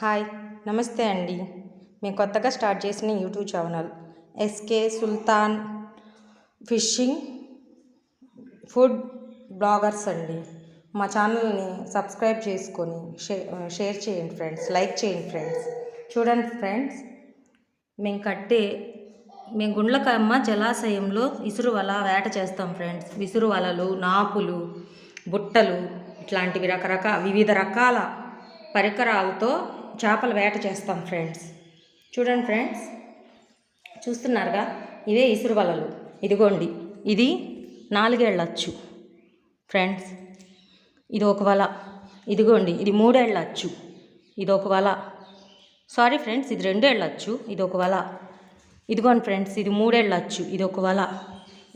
Hi నమస్తే అండి. మేము కొత్తగా స్టార్ట్ చేసిన YouTube channel SK Sultan fishing food bloggers అండి. మా ఛానల్ని సబ్స్క్రైబ్ చేసుకొని షే షేర్ చేయండి ఫ్రెండ్స్ లైక్ చేయండి ఫ్రెండ్స్. చూడండి ఫ్రెండ్స్ మేము కట్టే మేము గుండ్లకమ్మ జలాశయంలో ఇసురు వల వేట చేస్తాం ఫ్రెండ్స్. విసురు వలలు నాపులు బుట్టలు ఇట్లాంటివి రకరకాల వివిధ రకాల పరికరాలతో చేపల వేట చేస్తాం ఫ్రెండ్స్ చూడండి ఫ్రెండ్స్ చూస్తున్నారుగా? ఇవే ఇసురు వలలు. ఇదిగోండి ఇది నాలుగేళ్ళచ్చు ఫ్రెండ్స్ ఇది ఒక వల. ఇదిగోండి ఇది మూడేళ్ళచ్చు ఇది ఒక వల. సారీ ఫ్రెండ్స్ ఇది రెండేళ్ళచ్చు ఇది ఒక వల. ఇదిగోండి ఫ్రెండ్స్ ఇది మూడేళ్ళచ్చు ఇది ఒక వల.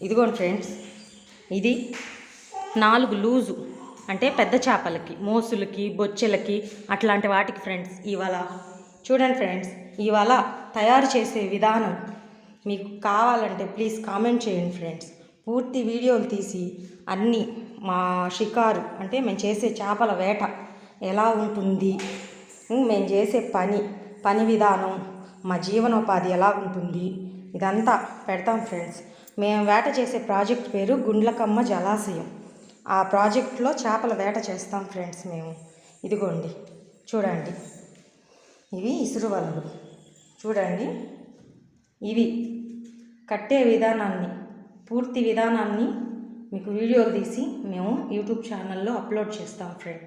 ఇదిగోండి ఫ్రెండ్స్ ఇది నాలుగు లూజు. అంటే పెద్ద చేపలకి మోసులకి బొచ్చెలకి అట్లాంటి వాటికి ఫ్రెండ్స్ ఇవాళ. చూడండి ఫ్రెండ్స్ ఇవాళ తయారు చేసే విధానం. మీకు కావాలంటే ప్లీజ్ కామెంట్ చేయండి ఫ్రెండ్స్ పూర్తి వీడియోలు తీసి అన్నీ మా షికారు అంటే మేము చేసే చేపల వేట ఎలా ఉంటుంది? మేము చేసే పని పని విధానం మా జీవనోపాధి ఎలా ఉంటుంది? ఇదంతా పెడతాం ఫ్రెండ్స్ మేము వేట చేసే ప్రాజెక్ట్ పేరు గుండ్లకమ్మ జలాశయం. ఆ ప్రాజెక్ట్లో చేపల వేట చేస్తాం ఫ్రెండ్స్ మేము. ఇదిగోండి చూడండి. ఇవి ఇసురు వలలు. చూడండి. ఇవి కట్టే విధానాన్ని పూర్తి విధానాన్ని మీకు వీడియోలు తీసి మేము యూట్యూబ్ ఛానల్లో అప్లోడ్ చేస్తాం ఫ్రెండ్.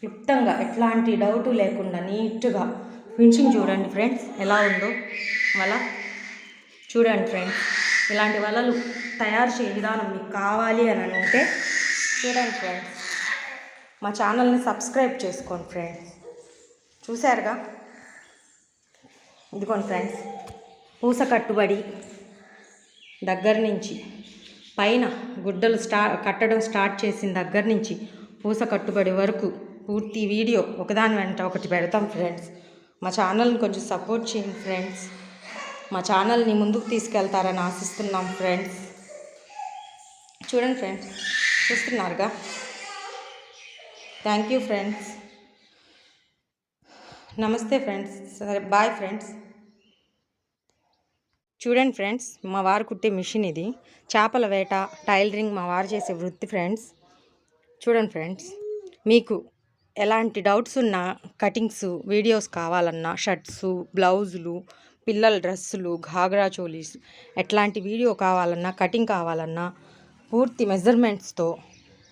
క్లుప్తంగా ఎట్లాంటి డౌటు లేకుండా నీట్గా ఫినిషింగ్ చూడండి ఫ్రెండ్స్. ఎలా ఉందో వల. చూడండి ఫ్రెండ్స్ ఇలాంటి వలలు తయారు చేయ విధానం మీకు కావాలి అని అంటే చూడండి ఫ్రెండ్స్ మా ఛానల్ని సబ్స్క్రైబ్ చేసుకోండి ఫ్రెండ్స్ చూశారుగా? ఇదిగోండి ఫ్రెండ్స్ పూస కట్టుబడి దగ్గర నుంచి పైన గుడ్డలు స్టా కట్టడం స్టార్ట్ చేసిన దగ్గర నుంచి పూస కట్టుబడి వరకు పూర్తి వీడియో ఒకదాని వెంట ఒకటి పెడతాం ఫ్రెండ్స్ మా ఛానల్ని కొంచెం సపోర్ట్ చేయండి ఫ్రెండ్స్ మా ఛానల్ని ముందుకు తీసుకెళ్తారని ఆశిస్తున్నాం ఫ్రెండ్స్ చూడండి ఫ్రెండ్స్ చూస్తున్నారుగా? థ్యాంక్ యూ ఫ్రెండ్స్ నమస్తే ఫ్రెండ్స్ సరే బాయ్ ఫ్రెండ్స్ చూడండి ఫ్రెండ్స్ మా వారు కుట్టే మిషన్ ఇది. చేపల వేట టైలరింగ్ మా వారు చేసే వృత్తి ఫ్రెండ్స్ చూడండి ఫ్రెండ్స్ మీకు ఎలాంటి డౌట్స్ ఉన్నా కటింగ్స్ వీడియోస్ కావాలన్నా షర్ట్స్ బ్లౌజులు పిల్లల డ్రెస్సులు ఘాగ్రా చోలీస్ ఎట్లాంటి వీడియో కావాలన్నా కటింగ్ కావాలన్నా పూర్తి మెజర్మెంట్స్తో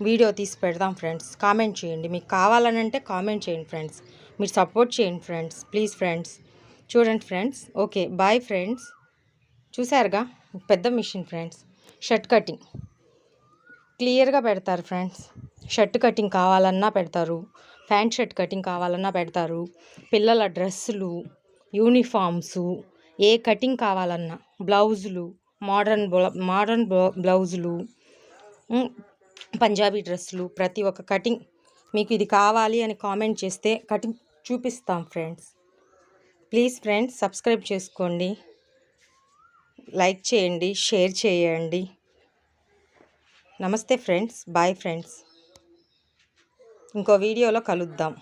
వీడియో తీసి పెడదాం ఫ్రెండ్స్. కామెంట్ చేయండి. మీకు కావాలనంటే కామెంట్ చేయండి ఫ్రెండ్స్. మీరు సపోర్ట్ చేయండి ఫ్రెండ్స్. Please friends. చూడండి ఫ్రెండ్స్. Okay bye friends. చూసారుగా పెద్ద మిషన్ ఫ్రెండ్స్. Shirt cutting. క్లియర్గా పెడతారు ఫ్రెండ్స్. షర్ట్ కటింగ్ కావాలన్నా పెడతారు. ప్యాంట్ షర్ట్ కటింగ్ కావాలన్నా పెడతారు. పిల్లల డ్రెస్సులు యూనిఫామ్సు ఏ కటింగ్ కావాలన్నా బ్లౌజులు మోడర్న్ మోడర్న్ బ్లౌజులు పంజాబీ డ్రెస్సులు ప్రతి ఒక్క కటింగ్ మీకు ఇది కావాలి అని కామెంట్ చేస్తే కటింగ్ చూపిస్తాం ఫ్రెండ్స్. ప్లీజ్ ఫ్రెండ్స్ సబ్స్క్రైబ్ చేసుకోండి. లైక్ చేయండి షేర్ చేయండి. నమస్తే ఫ్రెండ్స్ బాయ్ ఫ్రెండ్స్. ఇంకో వీడియోలో కలుద్దాం.